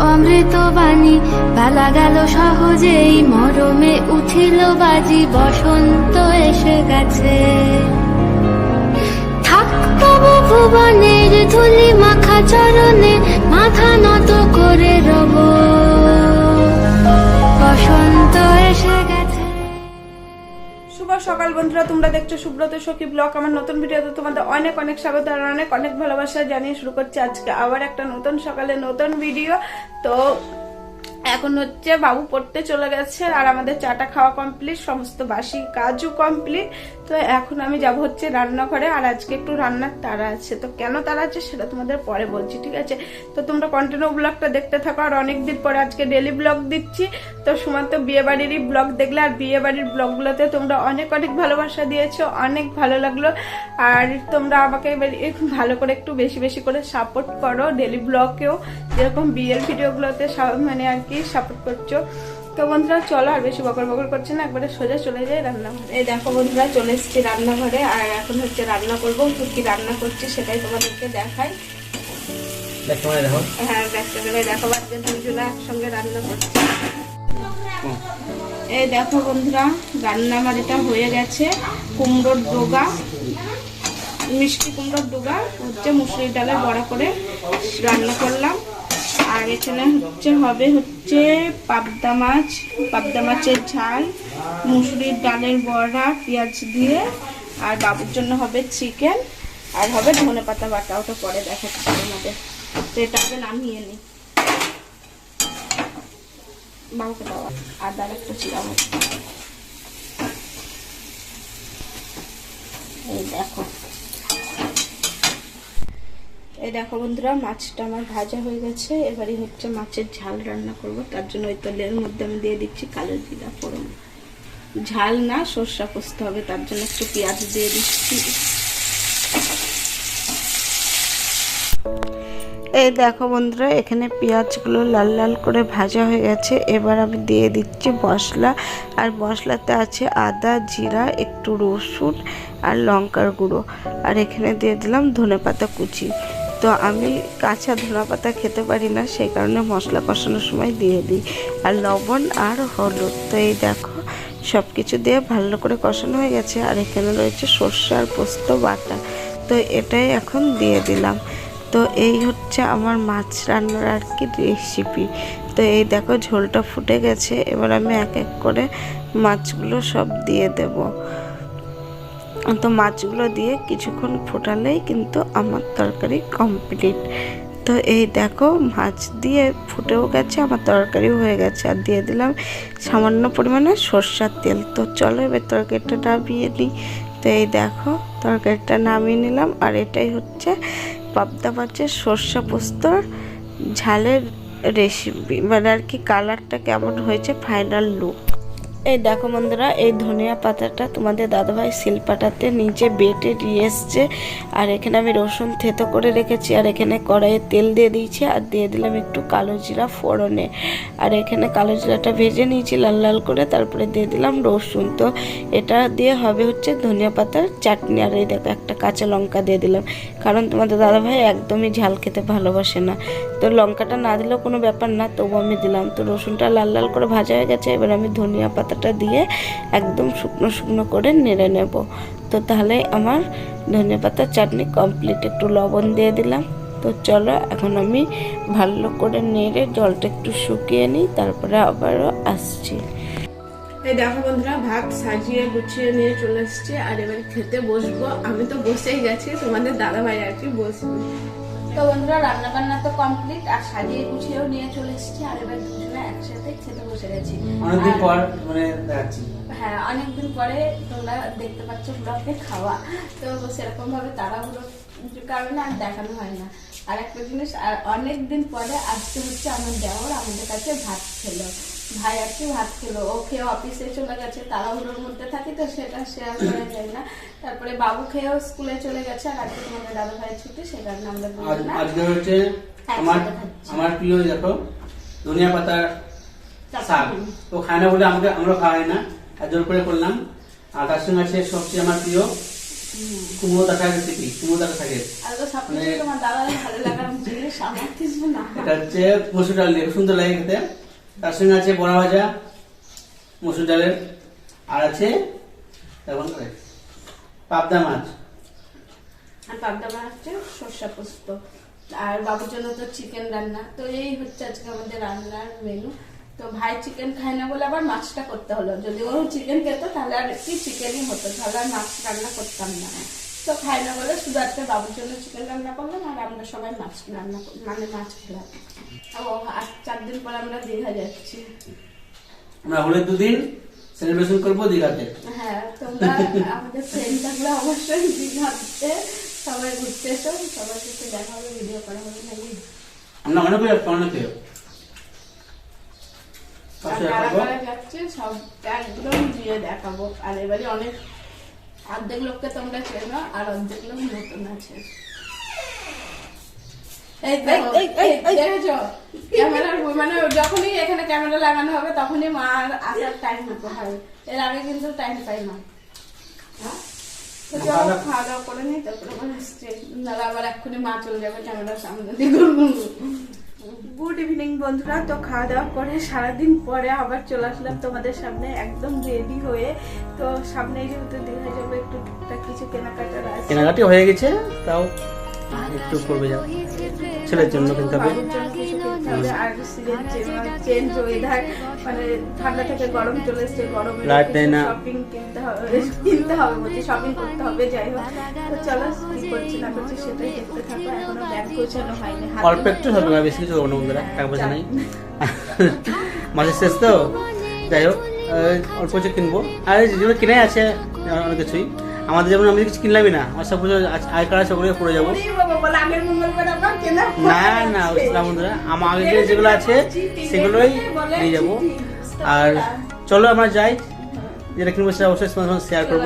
অমৃত বাণী পালা গেল সহজেই মরমে উঠিল বাজি, বসন্ত এসে গেছে। থাকব ভুবনের ধুলি মাখা চরণে, মাথা নত করে রব। বসন্ত সকাল বন্ধুরা, তোমরা দেখছ সুব্রত সখী ব্লগ। আমার নতুন ভিডিওতে তোমাদের অনেক অনেক স্বাগত আর অনেক অনেক ভালোবাসা জানিয়ে শুরু করছি আজকে আবার একটা নতুন সকালে নতুন ভিডিও। তো এখন হচ্ছে বাবু পড়তে চলে গেছে আর আমাদের চাটা খাওয়া কমপ্লিট সমস্ত বাসি কাজু কমপ্লিট তো এখন আমি যাব হচ্ছে রান্নাঘরে, আর আজকে একটু রান্নার তারা আছে। তো কেন তারা আছে সেটা তোমাদের পরে বলছি, ঠিক আছে? তো তোমরা কন্টিনিউ ব্লগটা দেখতে থাকো, আর অনেকদিন পরে আজকে ডেলি ব্লগ দিচ্ছি। তো সময় তো বিয়ে বাড়িরই ব্লগ দেখলে, আর বিয়ে বাড়ির ব্লগগুলোতে তোমরা অনেক অনেক ভালোবাসা দিয়েছ, অনেক ভালো লাগল। আর তোমরা আমাকে এবার ভালো করে একটু বেশি বেশি করে সাপোর্ট করো ডেলি ব্লগকেও যেরকম বিয়ের ভিডিওগুলোতে মানে আর কি সাপোর্ট করছ। তো বন্ধুরা চলো আর বেশি বকর বকর করছে না একবারে সোজা চলে যাই রান্নাঘরে। এই দেখো বন্ধুরা চলে এসেছি রান্নাঘরে আর এখন হচ্ছে রান্না করব কি রান্না করছি সেটাই তোমাদেরকে দেখাই। দেখো মানে হ্যাঁ দেখো বাচ্চা দুজনে একসঙ্গে রান্না করছে। এই দেখো বন্ধুরা রান্না আমার এটা হয়ে গেছে কুমড়োর ডোগা মিষ্টি কুমড়োর ডোগা হচ্ছে মুসুরির ডালে বড়া করে রান্না করলাম। আর এখানে হচ্ছে, হবে হচ্ছে পাবদা মাছ, পাবদা মাছের ঝাল, মুসুরির ডালের বড়া, পেঁয়াজ দিয়ে, আর বাবুর জন্য হবে চিকেন, আর হবে ধনে পাতা বাটা, ওটা পরে দেখাচ্ছি আমাদের তো এটা আগে নামিয়ে নিই বাবুকে দেওয়া আদার একটা চিরা মতো এই দেখো। এই দেখো বন্ধুরা, মাছটা আমার ভাজা হয়ে গেছে। এবারে হচ্ছে মাছের ঝাল রান্না করব। তার জন্য ওই তেলের মধ্যে আমি দিয়ে দিচ্ছি কালো জিরা ফোড়ন। ঝাল না, সর্ষা পোস্ত হবে, তার জন্য একটু পেঁয়াজ দিয়ে দিচ্ছি। এই দেখো বন্ধুরা, এখানে পেঁয়াজগুলো লাল লাল করে ভাজা হয়ে গেছে। এবার আমি দিয়ে দিচ্ছি মশলা। আর মশলাতে আছে আদা, জিরা, একটু রসুন আর লঙ্কার গুঁড়ো। আর এখানে দিয়ে দিলাম ধনেপাতা কুচি। তো আমি কাঁচা ধনা পাতা খেতে পারি না, সেই কারণে মশলা কষানোর সময় দিয়ে দিই। আর লবণ আর হলুদ, তো এই দেখো সব কিছু দিয়ে ভালো করে কষানো হয়ে গেছে। আর এখানে রয়েছে সর্ষে আর পোস্ত বাটা, তো এটাই এখন দিয়ে দিলাম। তো এই হচ্ছে আমার মাছ রান্নার আর কি রেসিপি তো এই দেখো, ঝোলটা ফুটে গেছে, এবার আমি এক এক করে মাছগুলো সব দিয়ে দেব। তো মাছগুলো দিয়ে কিছুক্ষণ ফোটালেই কিন্তু আমার তরকারি কমপ্লিট তো এই দেখো, মাছ দিয়ে ফুটেও গেছে, আমার তরকারিও হয়ে গেছে। আর দিয়ে দিলাম সামান্য পরিমাণে সর্ষার তেল। তো চলো এবার তরকারিটা নামিয়ে নিই। তো এই দেখো, তরকারিটা নামিয়ে নিলাম। আর এটাই হচ্ছে পাবদা মাছের সর্ষা পোস্তর ঝালের রেসিপি মানে আর কি কালারটা কেমন হয়েছে ফাইনাল লুক এই দেখো বন্ধুরা, এই ধনিয়া পাতাটা তোমাদের দাদাভাই শিলপাটাতে নিচে বেটে দিয়ে এসছে। আর এখানে আমি রসুন থেতো করে রেখেছি, আর এখানে কড়াইয়ে তেল দিয়ে দিয়েছি, আর দিয়ে দিলাম একটু কালো জিরা ফোড়নে। আর এখানে কালো জিরাটা ভেজে নিয়েছি লাল লাল করে, তারপরে দিয়ে দিলাম রসুন। তো এটা দিয়ে হবে হচ্ছে ধনিয়া পাতার চাটনি, আর এই দেখো একটা কাঁচা লঙ্কা দিয়ে দিলাম। কারণ তোমাদের দাদাভাই একদমই ঝাল খেতে ভালোবাসে না। তো লঙ্কাটা না দিলেও কোনো ব্যাপার না তবু আমি দিলাম। তো রসুনটা লাল লাল করে ভাজা হয়ে গেছে, এবার আমি ধনিয়া পাতাটা দিয়ে একদম শুকনো শুকনো করে নেড়ে নেব। তো তাহলে আমার ধনিয়া পাতার চাটনি কমপ্লিট একটু লবণ দিয়ে দিলাম। তো চলো, এখন আমি ভালো করে নেড়ে জলটা একটু শুকিয়ে নিই, তারপরে আবারও আসছি। এই দেখো বন্ধুরা, ভাত সাজিয়ে গুছিয়ে নিয়ে চলে এসছে, আর এবার খেতে বসবো। আমি তো বসেই গেছি, তোমাদের দাদা ভাই আর কি বসবে। তো বন্ধুরা রান্না বান্না তো কমপ্লিট আর সাজিয়ে গুছিয়েও নিয়ে চলে এসেছি। আর এবার দুজনে একসাথে খেতে বসে গেছি। অনেকদিন পর মানে দেখাচ্ছি। হ্যাঁ অনেকদিন পরে তোমরা দেখতে পাচ্ছ ব্লগে খাওয়া। তো সেরকম ভাবে তাড়াহুড়ো কারণে আর দেখানো হয় না। আর একটা জিনিস আর অনেক দিন পরে আজকে হচ্ছে আমার দেওর আমাদের কাছে ভাত খেলো। ভাই ভাত খেলো। ও খেয়ে অফিসে চলে গেছে তাড়াহুড়োর মধ্যে থাকি তো সেটা শেয়ার করা যায় না। তারপরে বাবু খেয়েও স্কুলে চলে গেছে আর আজকে তোমাদের দাদা ভাইয়ের ছুটি সে কারণে আমরা আজ আজকে হচ্ছে আমার আমার প্রিয় দেখো? ধনিয়া পাতার শাক। তো খায় না বলে আমাকে আমরা খাওয়াই না। আর জোর করে করলাম। আর তার সঙ্গে আছে সবচেয়ে আমার প্রিয়। কুমড়ো কুমড়ো মানে- এটা হচ্ছে মসুর ডাল দিয়ে সুন্দর লাগে খেতে। তার সঙ্গে আছে বড়া ভাজা মসুর ডালের। আর আছে এখন পাবদা মাছ। আর পাবদা মাছ হচ্ছে সর্ষা পোস্ত। আর বাবুর জন্য তো চিকেন রান্না। তো এই হচ্ছে আজকে আমাদের রান্নার মেনু তো ভাই চিকেন খায় না বলে আবার মাছটা করতে হলো। যদি ও চিকেন খেত তাহলে আর কি চিকেনই হতো। তাহলে আর মাছ রান্না করতাম না। তো খায় না বলে শুধু আজকে বাবুর জন্য চিকেন রান্না করলাম আর আমরা সবাই মাছ রান্না মানে মাছ খেলাম। ও আর চার দিন পর আমরা দীঘা যাচ্ছি। আমরা হলে দুদিন সেলিব্রেশন করব দীঘাতে। হ্যাঁ তোমরা আমাদের ফ্রেন্ড থাকলে অবশ্যই দীঘাতে সবাই ঘুরতে এসো। সবার সাথে দেখা হবে ভিডিও করা হবে নাকি? আমরা অনেক অনেক কারা কারা যাচ্ছে সব একদম দেখাবো। আর এবারে অনেক অর্ধেক লোককে তোমরা চেনো আর অর্ধেক লোক নতুন আছে। মানে যখনই এখানে ক্যামেরা লাগানো হবে তখনই মার আসার টাইম হতে হয়। এর আগে কিন্তু টাইম পাই না। হ্যাঁ? খাওয়া দাওয়া- করে নিই তারপরে আবার আবার এক্ষুনি মা চলে যাবে ক্যামেরার সামনে দিয়ে গুড ইভিনিং বন্ধুরা। তো খাওয়া দাওয়া করে সারাদিন পরে আবার চলে আসলাম তোমাদের সামনে একদম রেডি হয়ে। তো সামনে যেহেতু দীঘা যাবে একটু টুকটাক কিছু কেনাকাটা আছে। কেনাকাটি হয়ে গেছে তাও একটু করবে যাও ছেলের জন্য কিনতে হবে। বাবুর জন্য হবে আর চেঞ্জ ওয়েদার মানে ঠান্ডা থেকে গরম চলে এসছে গরমে Light দেয় না। শপিং কিনতে হবে কিনতে হবে বলছি শপিং করতে হবে যাই হোক। তো চলো কি করছি না করছি সেটাই দেখতে থাকো এখনও ব্যাগ গোছানো হয়নি অল্প একটু হবে আর বেশি কিছু করব বন্ধুরা টাকা পয়সা নেই। মাসের শেষ তো? যাই হোক অল্প কিছু কিনবো। আর যেগুলো কিনে আছে অনেক কিছুই। আমাদের যেমন আমি কিছু কিনলামই না আমার সব কিছু আয় কার্ড সবগুলো পড়ে যাব। ওরে না না বুঝলাম বন্ধুরা আমার আগে যেগুলো আছে সেগুলোই নিয়ে যাব। আর চলো আমরা যাই যেটা কিনবো সেটা অবশ্যই তোমার সঙ্গে শেয়ার করব।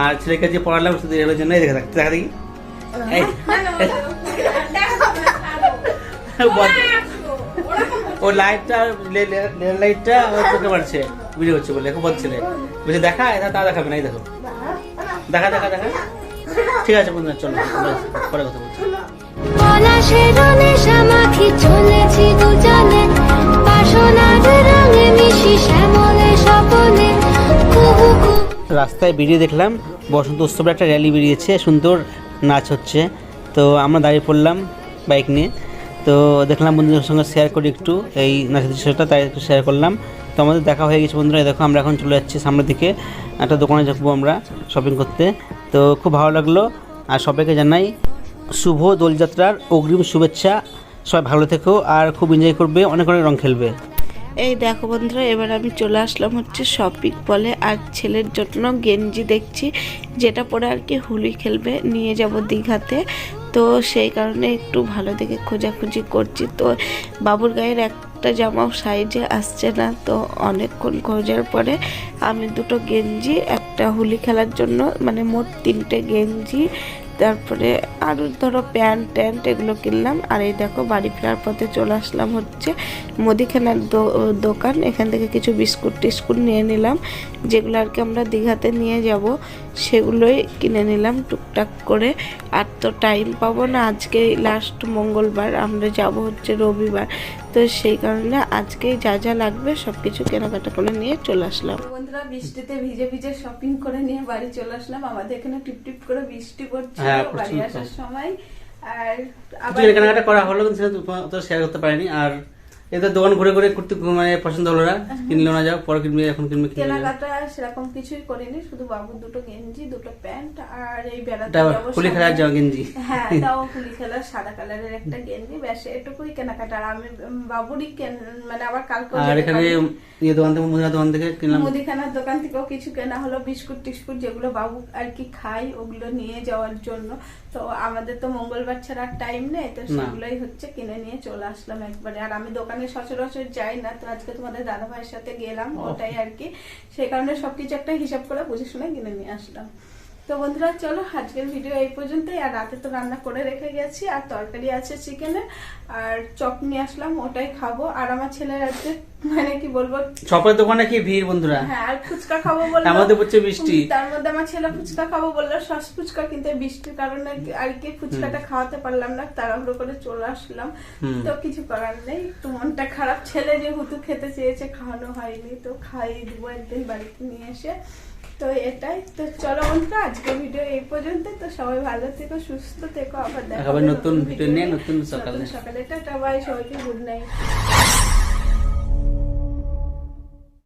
আর ছেলেকে যে পড়ালাম শুধু এগুলোর জন্যই দেখা থাক- দেখা দেখি। ও লাইটটা লাইটটা আমার চোখে মারছে ভিডিও হচ্ছে বলে এখন বলছিলে বলছে দেখা এটা তা দেখাবে না এই দেখো। দেখা দেখা দেখা। ঠিক আছে বন্ধুরা চলো পরে কথা বলছি। পলাশের নেশা মাখি চলেছি দুজনে। বাসনার রঙে মিশি শ্যামলে স্বপনে। কুহু কুহু। রাস্তায় বেরিয়ে দেখলাম বসন্ত উৎসবের একটা র্যালি বেরিয়েছে সুন্দর নাচ হচ্ছে। তো আমরা দাঁড়িয়ে পড়লাম বাইক নিয়ে। তো দেখলাম বন্ধুদের সঙ্গে শেয়ার করি একটু এই নাচের দৃশ্যটা তাই একটু শেয়ার করলাম। তো আমাদের দেখা হয়ে গেছে বন্ধুরা দেখো আমরা এখন চলে যাচ্ছি সামনের দিকে। একটা দোকানে যাব আমরা শপিং করতে। তো খুব ভালো লাগল, আর সবাইকে জানাই শুভ দোলযাত্রার অগ্রিম শুভেচ্ছা। সবাই ভালো থেকো, আর খুব এনজয় করবে, অনেক অনেক রং খেলবে। এই দেখো বন্ধুরা, এবার আমি চলে আসলাম হচ্ছে শপিং বলে আর ছেলের জন্য গেঞ্জি দেখছি, যেটা পরে আর কি হোলি খেলবে, নিয়ে যাব দীঘাতে। তো সেই কারণে একটু ভালো দেখে খোঁজাখুঁজি করছি। তো বাবুর গায়ের একটা জামাও সাইজে আসছে না, তো অনেকক্ষণ খোঁজার পরে আমি দুটো গেঞ্জি, একটা হোলি খেলার জন্য মানে মোট তিনটে গেঞ্জি, তারপরে আরও ধরো প্যান্ট ট্যান্ট এগুলো কিনলাম, আর এই দেখো বাড়ি ফেরার পথে চলে আসলাম হচ্ছে মুদিখানার দোকান, এখান থেকে কিছু বিস্কুট টিস্কুট নিয়ে নিলাম, যেগুলো আর কি আমরা দীঘাতে নিয়ে যাব। সেগুলোই কিনে নিলাম টুকটাক করে। আর তো টাইম পাবো না আজকে লাস্ট মঙ্গলবার আমরা যাব হচ্ছে রবিবার। তো সেই কারণে আজকেই যা যা লাগবে সব কিছু কেনাকাটা করে নিয়ে চলে আসলাম। বন্ধুরা বৃষ্টিতে ভিজে ভিজে শপিং করে নিয়ে বাড়ি চলে আসলাম। আমাদের এখানে টিপ টিপ করে বৃষ্টি পড়ছিল হ্যাঁ, বাড়ি আসার সময়। আর আবার কেনাকাটা করা হলো কিন্তু সেটা তো শেয়ার করতে পারিনি। আর এদের দোকান ঘুরে ঘুরে করতে মানে পছন্দ হলো না। কিনলো না যাও পরে কিনবে এখন কিনবে কেনাকাটা সেরকম কিছুই করিনি শুধু বাবুর দুটো গেঞ্জি দুটো প্যান্ট আর এই বেড়াতে এটা যাব খেলার সামনে। গেঞ্জি। হ্যাঁ তাও ফুলি খেলার সাদা কালারের একটা গেঞ্জি ব্যাস এটুকুই কেনাকাটা। আর আমি বাবুরই মানে আবার কালকে আর এখানে ইয়ে দোকান থেকে মুদিখানা দোকান থেকে কিনলাম। মুদিখানার দোকান থেকেও কিছু কেনা হলো বিস্কুট টিস্কুট যেগুলো বাবু আর কি খাই ওগুলো নিয়ে যাওয়ার জন্য। তো আমাদের তো মঙ্গলবার ছাড়া টাইম নেই তো সেগুলোই হচ্ছে কিনে নিয়ে চলে আসলাম একবারে। আর আমি দোকানে সচরাচর যাই না তো আজকে তোমাদের দাদা ভাইয়ের সাথে গেলাম ওটাই আর কি। সেই কারণে সবকিছু একটা হিসাব করে বুঝে শুনে কিনে নিয়ে আসলাম। তো বন্ধুরা চলো আজকের ভিডিও এই পর্যন্তই। আর রাতে তো রান্না করে রেখে গেছি আর তরকারি আছে চিকেনের আর চপ নিয়ে আসলাম ওটাই খাব। আর আমার ছেলের আজকে মানে কি বলব? চপের দোকানে কি ভিড় বন্ধুরা? হ্যাঁ আর ফুচকা খাব বলল। তার মধ্যে পড়ছে বৃষ্টি। তার মধ্যে আমার ছেলে ফুচকা খাব বলল সস ফুচকা কিন্তু বৃষ্টির কারণে আর কি ফুচকাটা খাওয়াতে পারলাম না তাড়াহুড়ো করে চলে আসলাম। তো কিছু করার নেই তো মনটা খারাপ। ছেলে যে হুতু খেতে চেয়েছে খাওয়ানো হয়নি তো খাইয়ে দিব একদিন বাড়িতে নিয়ে এসে। তো এটাই। তো চলো বন্ধুরা আজকে ভিডিও এই পর্যন্ত তো সবাই ভালো থেকো সুস্থ থেকো। আবার দেখা আবার নতুন ভিডিও নিয়ে নতুন সকালে। সকালে। টাটা বাই সবাইকে গুড নাইট